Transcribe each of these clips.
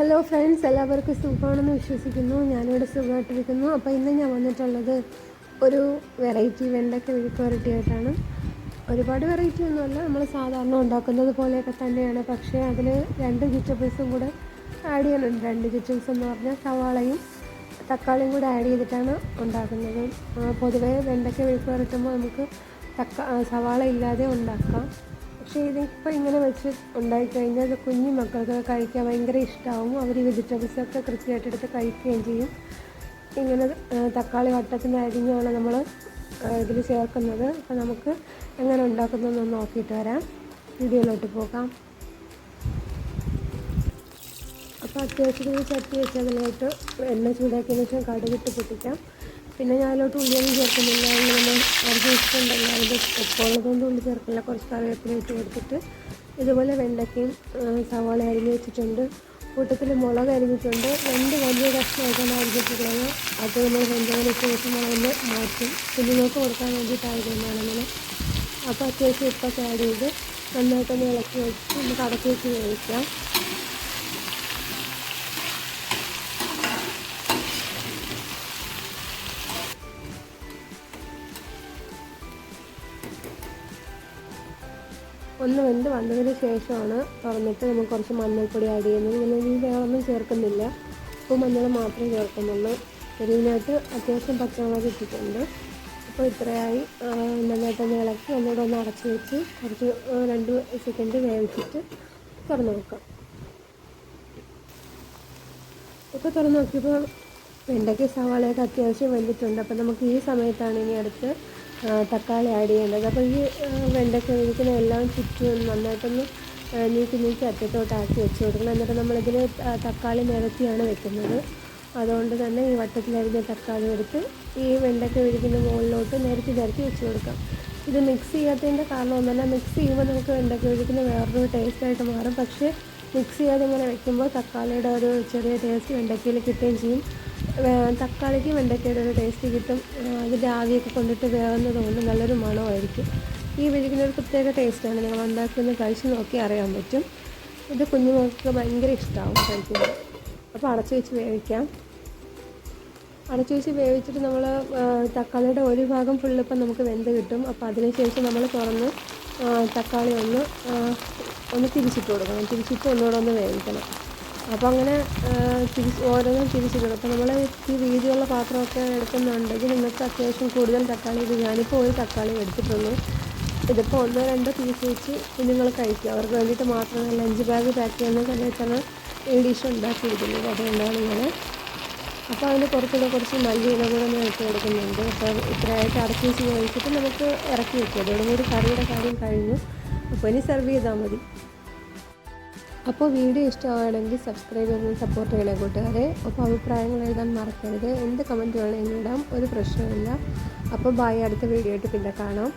Hello friends എല്ലാവർക്കും സുഖമാണെന്ന് വിശ്വസിക്കുന്നു. ഞാനിവിടെ സുഖമായിട്ടിരിക്കുന്നു. അപ്പോൾ ഇന്ന് ഞാൻ വന്നിട്ടുള്ളത് ഒരു വെറൈറ്റി വെണ്ടയ്ക്ക ആയിട്ടാണ്. ഒരുപാട് വെറൈറ്റി ഒന്നുമല്ല. നമ്മൾ സാധാരണ ഉണ്ടാക്കുന്നത് പോലെയൊക്കെ തന്നെയാണ്. പക്ഷേ അതിൽ രണ്ട് വെജിറ്റബിൾസും കൂടെ ആഡ് ചെയ്യാനുണ്ട് രണ്ട് വെജിറ്റബിൾസ് എന്ന് പറഞ്ഞാൽ സവാളയും തക്കാളിയും കൂടെ ആഡ് ചെയ്തിട്ടാണ് ഉണ്ടാക്കുന്നത്. പൊതുവേ വെണ്ടയ്ക്ക വിഴുക്ക് വരട്ടുമ്പോൾ നമുക്ക് തക്ക സവാള ഇല്ലാതെ ഉണ്ടാക്കാം. പക്ഷേ ഇതിപ്പോൾ ഇങ്ങനെ വെച്ച് ഉണ്ടായിക്കഴിഞ്ഞാൽ അത് കുഞ്ഞു മക്കൾക്ക് കഴിക്കാൻ ഭയങ്കര ഇഷ്ടമാവും അവർ ഈ വെജിറ്റബിൾസൊക്കെ കൃത്യമായിട്ട് എടുത്ത് കഴിക്കുകയും ചെയ്യും. ഇങ്ങനെ തക്കാളി വട്ടത്തിന് അരിഞ്ഞാണ് നമ്മൾ ഇതിൽ ചേർക്കുന്നത്. അപ്പോൾ നമുക്ക് എങ്ങനെ ഉണ്ടാക്കുന്നതെന്ന് നോക്കിയിട്ട് വരാം. വീഡിയോയിലോട്ട് പോകാം. അപ്പോൾ അത്യാവശ്യത്തിന് ചട്ടി വെച്ച് അതിലോട്ട് എണ്ണ ചൂടാക്കിയതിന് ശേഷം കടുകിട്ട് പൊട്ടിക്കാം. പിന്നെ ഞാൻ അതിലോട്ട് ഉള്ളിയൊന്നും ചേർക്കുന്നില്ല. നമ്മൾ അരിഞ്ഞ് വെച്ചിട്ടുണ്ടല്ലോ. അതിന്റെ ഉപ്പുള്ളതുകൊണ്ട് ഉള്ളി ചേർക്കില്ല കുറച്ച് കറിവേപ്പില ഇട്ട് കൊടുത്തിട്ട് ഇതുപോലെ വെണ്ടയ്ക്കയും സവാള അരിഞ്ഞ് വെച്ചിട്ടുണ്ട്. കൂട്ടത്തിൽ മുളക് അരിഞ്ഞിട്ടുണ്ട്. രണ്ട് വലിയ കഷ്ണമായിട്ടാണ് അരിഞ്ഞിട്ടുള്ളത്. അത് നമ്മൾ വെന്തതിന് ശേഷം മുളകിന് മാറ്റും. കുഞ്ഞുങ്ങൾക്ക് കൊടുക്കാൻ വേണ്ടിയിട്ടായതുകൊണ്ടാണ് അങ്ങനെ അപ്പോൾ അത്യാവശ്യം ഉപ്പൊക്കെ ആഡ് ചെയ്ത് നന്നായിട്ടൊന്ന് ഇളക്കി വെച്ച് നമുക്ക് അടക്കി വെച്ച് വേവിക്കാം. ഒന്ന് വെന്ത് വന്നതിന് ശേഷമാണ് തുറന്നിട്ട് നമുക്ക് കുറച്ച് മഞ്ഞൾപ്പൊടി ആഡ് ചെയ്യുന്നത്. ഈ വേറൊന്നും ചേർക്കുന്നില്ല. ഉപ്പും മഞ്ഞൾ മാത്രം ചേർക്കുന്നുള്ളൂ. ഇതിനകത്ത് അത്യാവശ്യം പച്ചമുളക് ഇട്ടിട്ടുണ്ട്. അപ്പോൾ ഇത്രയായി. നന്നായിട്ട് നന്നായിട്ടൊന്ന് ഇളക്കി ഒന്നുകൂടെ ഒന്ന് അടച്ച് വെച്ച് കുറച്ച് രണ്ട് സെക്കൻഡ് വേവിച്ചിട്ട് തുറന്ന് വെക്കാം. ഇപ്പോൾ തുറന്ന് നോക്കിയപ്പോൾ വെണ്ടയ്ക്ക് സവാളയൊക്കെ അത്യാവശ്യം വെന്തിട്ടുണ്ട്. അപ്പോൾ നമുക്ക് ഈ സമയത്താണ് ഇനി അടുത്ത് തക്കാളി ആഡ് ചെയ്യേണ്ടത്. അപ്പോൾ ഈ വെണ്ടയ്ക്ക ഇരിക്കുന്ന എല്ലാം ചുറ്റും നന്നായിട്ടൊന്ന് നീക്കി നീക്കി അറ്റത്തോട്ടാക്കി വെച്ച് കൊടുക്കണം. എന്നിട്ട് നമ്മളിതിൽ തക്കാളി നിരത്തിയാണ് വെക്കുന്നത്. അതുകൊണ്ട് തന്നെ ഈ വട്ടത്തിലരിഞ്ഞ തക്കാളി എടുത്ത് ഈ വെണ്ടയ്ക്ക വിരിക്കുന്ന മുകളിലോട്ട് നിരത്തി നിരത്തി വെച്ച് കൊടുക്കാം. ഇത് മിക്സ് ചെയ്യാത്തതിന്റെ കാരണം ഒന്നല്ല മിക്സ് ചെയ്യുമ്പോൾ നമുക്ക് വെണ്ടയ്ക്ക വിരിക്കുന്ന വേറൊരു ടേസ്റ്റായിട്ട് മാറും. പക്ഷേ മിക്സ് ചെയ്യാതെ ഇങ്ങനെ വെക്കുമ്പോൾ തക്കാളിയുടെ ഒരു ചെറിയ ടേസ്റ്റ് വെണ്ടയ്ക്കയിൽ കിട്ടുകയും ചെയ്യും. തക്കാളിക്ക് വെണ്ടയ്ക്കയുടെ ഒരു ടേസ്റ്റ് കിട്ടും. അതിന്റെ ആവിയൊക്കെ കൊണ്ടിട്ട് വേവുന്നത് കൊണ്ട് നല്ലൊരു മണമായിരിക്കും. ഈ വിരിക്കുന്ന ഒരു പ്രത്യേക ടേസ്റ്റാണ് നിങ്ങൾ ഉണ്ടാക്കുന്നത് കഴിച്ച് നോക്കി അറിയാൻ പറ്റും. ഇത് കുഞ്ഞുങ്ങൾക്ക് ഭയങ്കര ഇഷ്ടമാവും കഴിക്കുന്നത് അപ്പോൾ അടച്ചു വെച്ച് വേവിക്കാം. അടച്ചു വെച്ച് വേവിച്ചിട്ട് നമ്മൾ തക്കാളിയുടെ ഒരു ഭാഗം ഫുള്ള് ഇപ്പം നമുക്ക് വെന്ത് കിട്ടും. അപ്പോൾ അതിനുശേഷം നമ്മൾ തുറന്ന് തക്കാളി ഒന്ന് ഒന്ന് തിരിച്ചിട്ട് കൊടുക്കണം. തിരിച്ചിട്ട് ഒന്നുകൂടെ ഒന്ന് വേവിക്കണം. അപ്പോൾ അങ്ങനെ തിരിച്ച് ഓരോന്നും തിരിച്ചിടണം അപ്പോൾ നമ്മൾ ഈ വീതിയുള്ള പാത്രമൊക്കെ എടുക്കുന്നുണ്ടെങ്കിൽ നിങ്ങൾക്ക് അത്യാവശ്യം കൂടുതൽ തക്കാളി ഇത് ഞാനിപ്പോൾ ഒരു തക്കാളി എടുത്തിട്ടുള്ളൂ. ഇതിപ്പോൾ ഒന്നോ രണ്ടോ പീസ് വെച്ച് കുഞ്ഞുങ്ങൾ കഴിക്കുക. അവർക്ക് വേണ്ടിയിട്ട് മാത്രമല്ല ലഞ്ച് ബാഗ് പാക്ക് ചെയ്യുന്ന സമയത്താണ് ഈ ഡിഷ് ഉണ്ടാക്കിയിരിക്കുന്നത്. അതുകൊണ്ടാണ് ഇങ്ങനെ. അപ്പോൾ അതിന് പുറത്തുള്ള കുറച്ച് മല്ലിയില കൂടെ ഞാൻ ഇട്ട് കൊടുക്കുന്നുണ്ട്. അപ്പോൾ ഇത്രയായിട്ട് അടച്ചു വെച്ച് കഴിച്ചിട്ട് നമുക്ക് ഇറക്കി വെക്കാം. അതോടുകൂടി കറിയുടെ കാര്യം കഴിഞ്ഞു. അപ്പോൾ ഇനി സെർവ് ചെയ്താൽ മതി. അപ്പോൾ വീഡിയോ ഇഷ്ടമാണെങ്കിൽ സബ്സ്ക്രൈബ് ചെയ്ത് സപ്പോർട്ട് ചെയ്യണേ കൂട്ടുകാരെ. അപ്പോൾ അഭിപ്രായങ്ങൾ എഴുതാൻ മറക്കരുത്. എന്ത് കമന്റ് വേണമെങ്കിലും ഇടാം. ഒരു പ്രശ്നമില്ല അപ്പോൾ ബായ് അടുത്ത വീഡിയോ ആയിട്ട് പിന്നെ കാണാം.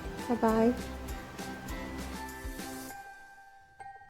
ബൈ